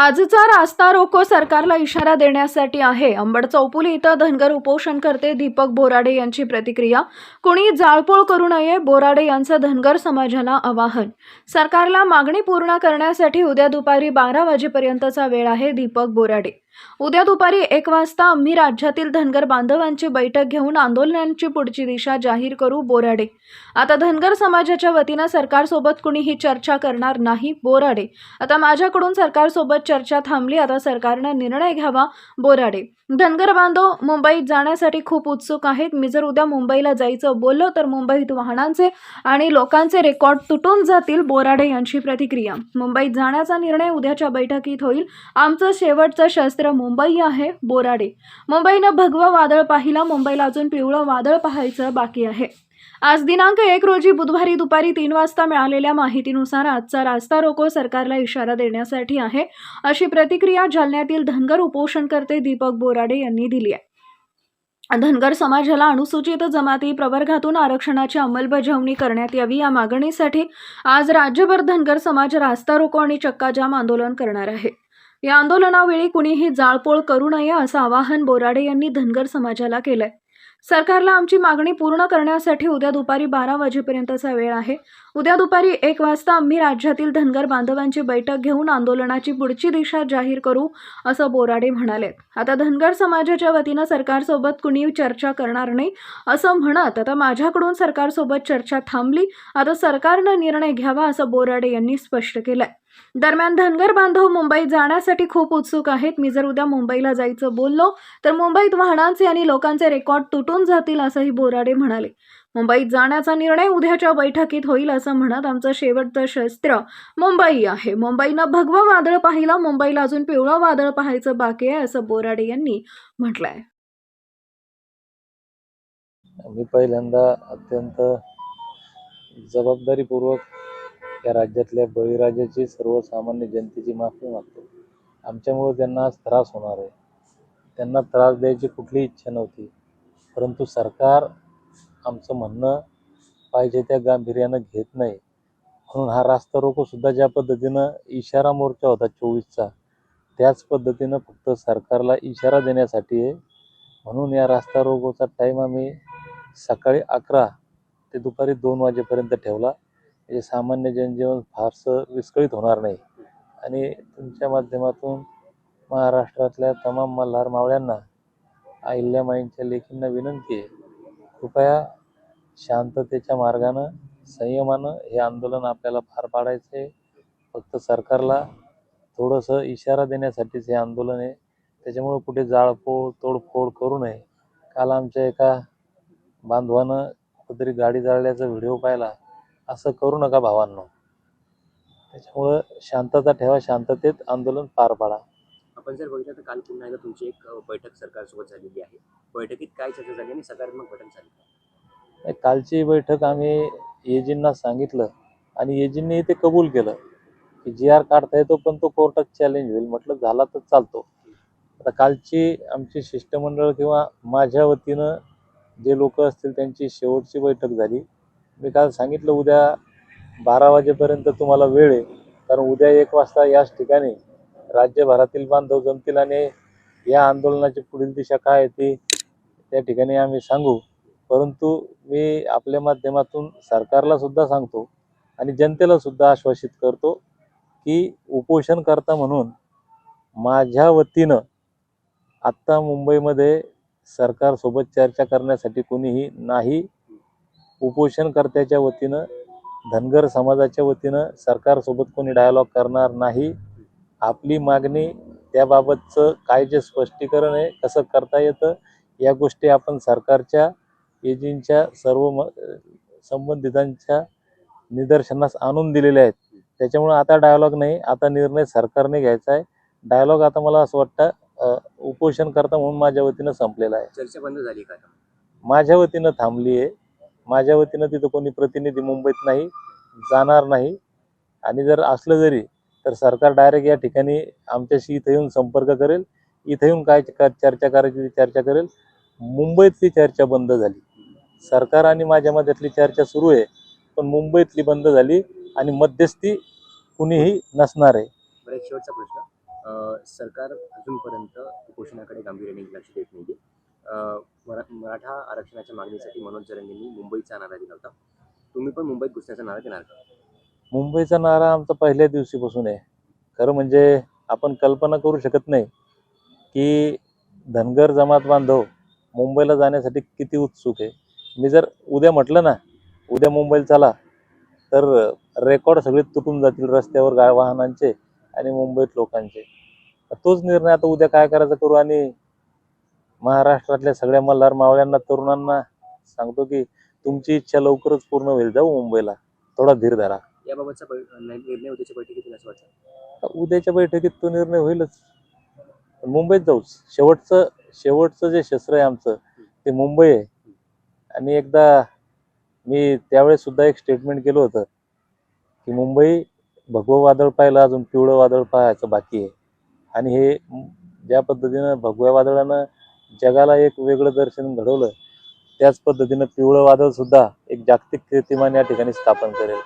आजचा रास्ता रोको सरकारला इशारा देण्यासाठी आहे. अंबड चौपुली इथं धनगर उपोषणकर्ते दीपक बोराडे यांची प्रतिक्रिया. कुणी जाळपोळ करू नये बोराडे यांचं धनगर समाजाला आवाहन. सरकारला मागणी पूर्ण करण्यासाठी उद्या दुपारी बारा वाजेपर्यंतचा वेळ आहे दीपक बोराडे. उद्या दुपारी एक वाजता आम्ही राज्यातील धनगर बांधवांची बैठक घेऊन आंदोलनांची पुढची दिशा जाहीर करू बोराडे. आता धनगर समाजाच्या वतीनं सरकारसोबत कुणीही चर्चा करणार नाही बोराडे. आता माझ्याकडून सरकारसोबत चर्चा थांबली आता सरकारनं निर्णय घ्यावा बोराडे. धनगर बांधव मुंबईत जाण्यासाठी खूप उत्सुक आहेत. मी जर उद्या मुंबईला जायचं बोललो तर मुंबईत वाहनांचे आणि लोकांचे रेकॉर्ड तुटून जातील बोराडे यांची प्रतिक्रिया. मुंबईत जाण्याचा निर्णय उद्याच्या बैठकीत होईल. आमचं शेवटचं शस्त्र मुंबई आहे बोराडे. मुंबईनं भगवं वादळ पाहिलं मुंबईला अजून पिवळं वादळ पाहायचं बाकी आहे. आज दिनांक एक रोजी बुधवारी दुपारी तीन वाजता मिळालेल्या माहितीनुसार आजचा रास्ता रोको सरकारला इशारा देण्यासाठी आहे अशी प्रतिक्रिया जालन्यातील धनगर उपोषणकर्ते दीपक बोराडे यांनी दिली आहे. धनगर समाजाला अनुसूचित जमाती प्रवर्गातून आरक्षणाची अंमलबजावणी करण्यात यावी या मागणीसाठी आज राज्यभर धनगर समाज रास्ता रोको आणि चक्काजाम आंदोलन करणार आहे. या आंदोलनावेळी कुणीही जाळपोळ करू नये असं आवाहन बोराडे यांनी धनगर समाजाला केलंय. सरकारला आमची मागणी पूर्ण करण्यासाठी उद्या दुपारी बारा वाजेपर्यंतचा वेळ आहे. उद्या दुपारी एक वाजता आम्ही राज्यातील धनगर बांधवांची बैठक घेऊन आंदोलनाची पुढची दिशा जाहीर करू असं बोराडे म्हणाले. आता धनगर समाजाच्या वतीनं सरकारसोबत कुणी चर्चा करणार नाही असं म्हणत आता माझ्याकडून सरकारसोबत चर्चा थांबली आता सरकारनं निर्णय घ्यावा असं बोराडे यांनी स्पष्ट केलंय. दरम्यान धनगर बांधव मुंबईत जाण्यासाठी खूप उत्सुक आहेत. मी जर उद्या मुंबईला जायचं बोललो तर मुंबईत वाहनांचे आणि लोकांचे रेकॉर्ड तुटून जातील असंही बोराडे म्हणाले. मुंबईत जाण्याचा निर्णय उद्याच्या बैठकीत होईल असं म्हणत आमचं शेवटचं शस्त्र मुंबई आहे. मुंबईनं भगवं वादळ पाहिलं मुंबईला अजून पिवळं वादळ पाहायचं बाकी आहे असं बोराडे यांनी म्हटलंय. मी पहिल्यांदा अत्यंत जबाबदारीपूर्वक या राज्यातल्या बळीराजाची सर्वसामान्य जनतेची माफी मागतो. आमच्यामुळं त्यांना आज त्रास होणार आहे. त्यांना त्रास द्यायची कुठलीही इच्छा नव्हती. परंतु सरकार आमचं म्हणणं पाहिजे त्या गांभीर्यानं घेत नाही. म्हणून हा रास्ता रोकोसुद्धा ज्या पद्धतीनं इशारा मोर्चा होता चोवीसचा त्याच पद्धतीनं फक्त सरकारला इशारा देण्यासाठी आहे. म्हणून या रास्ता रोकोचा टाईम आम्ही सकाळी अकरा ते दुपारी दोन वाजेपर्यंत ठेवला. म्हणजे सामान्य जनजीवन फारसं विस्कळीत होणार नाही. आणि तुमच्या माध्यमातून महाराष्ट्रातल्या तमाम मल्हार मावळ्यांना अहिल्यामाईंच्या लेखींना विनंती आहे कृपया शांततेच्या मार्गानं संयमानं हे आंदोलन आपल्याला पार पाडायचं आहे. फक्त सरकारला थोडंसं इशारा देण्यासाठीच हे आंदोलन आहे. त्याच्यामुळं कुठे जाळपोळ तोडफोड करू नये. काल आमच्या एका बांधवानं कुठेतरी गाडी जाळल्याचा व्हिडिओ पाहिला. असं करू नका भावांनो. त्याच्यामुळं शांतता ठेवा शांततेत आंदोलन पार पाडा. आपण जर बघितलं तर काल पुन्हा एकदा तुमची एक बैठक सरकारसोबत झालेली आहे. बैठकीत काय चर्चा झाली आणि सकारात्मक बैठक झाली? नाही, कालची बैठक आम्ही एजींना सांगितलं आणि एजींनी ते कबूल केलं की जी आर काढता येतो पण तो कोर्टात चॅलेंज होईल. म्हटलं झाला तर चालतो. आता कालची आमची शिष्टमंडळ किंवा माझ्या वतीनं जे लोक असतील त्यांची शेवटची बैठक झाली. मी काल सांगितलं उद्या बारा वाजेपर्यंत तुम्हाला वेळ आहे. कारण उद्या एक वाजता याच ठिकाणी राज्यभरातील बांधव जमतील आणि या आंदोलनाची पुढील दिशा काय आहे ती त्या ठिकाणी आम्ही सांगू. परंतु मी आपल्या माध्यमातून सरकारला सुद्धा सांगतो आणि जनतेला सुद्धा आश्वासित करतो की उपोषणकर्ता म्हणून माझ्या वतीनं आत्ता मुंबईमध्ये सरकारसोबत चर्चा करण्यासाठी कोणीही नाही. उपोषणकर्त्याच्या वतीनं धनगर समाजाच्या वतीनं सरकारसोबत कोणी डायलॉग करणार नाही आपली मागणी त्याबाबतचं काय जे स्पष्टीकरण आहे कसं करता येतं या गोष्टी आपण सरकारच्या एजींच्या सर्व म संबंधितांच्या निदर्शनास आणून दिलेले आहेत. त्याच्यामुळे आता डायलॉग नाही आता निर्णय सरकारने घ्यायचा आहे. डायलॉग आता मला असं वाटतं उपोषणकर्ता म्हणून माझ्या वतीनं संपलेला आहे. चर्चा बंद झाली का? माझ्या वतीनं थांबली आहे माझ्या वतीनं तिथं कोणी प्रतिनिधी मुंबईत नाही जाणार नाही. आणि जर असलं जरी तर सरकार डायरेक्ट या ठिकाणी आमच्याशी इथं येऊन संपर्क करेल. इथं येऊन काय च- चर्चा करायची ती चर्चा करेल. मुंबईतली चर्चा बंद झाली. सरकार आणि माझ्या मध्यातली चर्चा सुरू आहे पण मुंबईतली बंद झाली आणि मध्यस्थी कुणीही नसणार आहे. शेवटचा प्रश्न. सरकार अजूनपर्यंत उपोषणाकडे गांभीर्याने लक्ष देत नाही मरा- मराठा आरक्षणाच्या मागणीसाठी मनोज जरंगेंनी मुंबईचा नारा दिला होता. तुम्ही पण मुंबईत घुसण्याचा नारा देणार का? मुंबईचा नारा आमचा पहिल्या दिवशीपासून आहे. खरं म्हणजे आपण कल्पना करू शकत नाही की धनगर जमात बांधव मुंबईला जाण्यासाठी किती उत्सुक आहे. मी जर उद्या म्हटलं ना उद्या मुंबईला चला तर रेकॉर्ड सगळे तुटून जातील रस्त्यावर गा वाहनांचे आणि मुंबईत लोकांचे. तोच निर्णय आता उद्या काय करायचा करू आणि महाराष्ट्रातल्या सगळ्या मल्हार मावळ्यांना तरुणांना सांगतो की तुमची इच्छा लवकरच पूर्ण होईल. जाऊ मुंबईला. थोडा धीर धरा. याबाबतचा निर्णय उद्याच्या बैठकीत येईल असं वाटतं. उद्याच्या बैठकीत तो निर्णय होईलच. मुंबईत जाऊच. शेवटचं शेवटचं जे शस्त्र आहे आमचं ते मुंबई आहे. आणि एकदा मी त्यावेळेस सुद्धा एक स्टेटमेंट केलं होतं की मुंबई भगवं वादळ पाहिलं अजून पिवळं वादळ पाहायचं बाकी आहे. आणि हे ज्या पद्धतीनं भगव्या वादळानं जगाला एक वेगळं दर्शन घडवलं त्याच पद्धतीनं पिवळं वादळ सुद्धा एक जागतिक कीर्तिमान या ठिकाणी स्थापन करेल.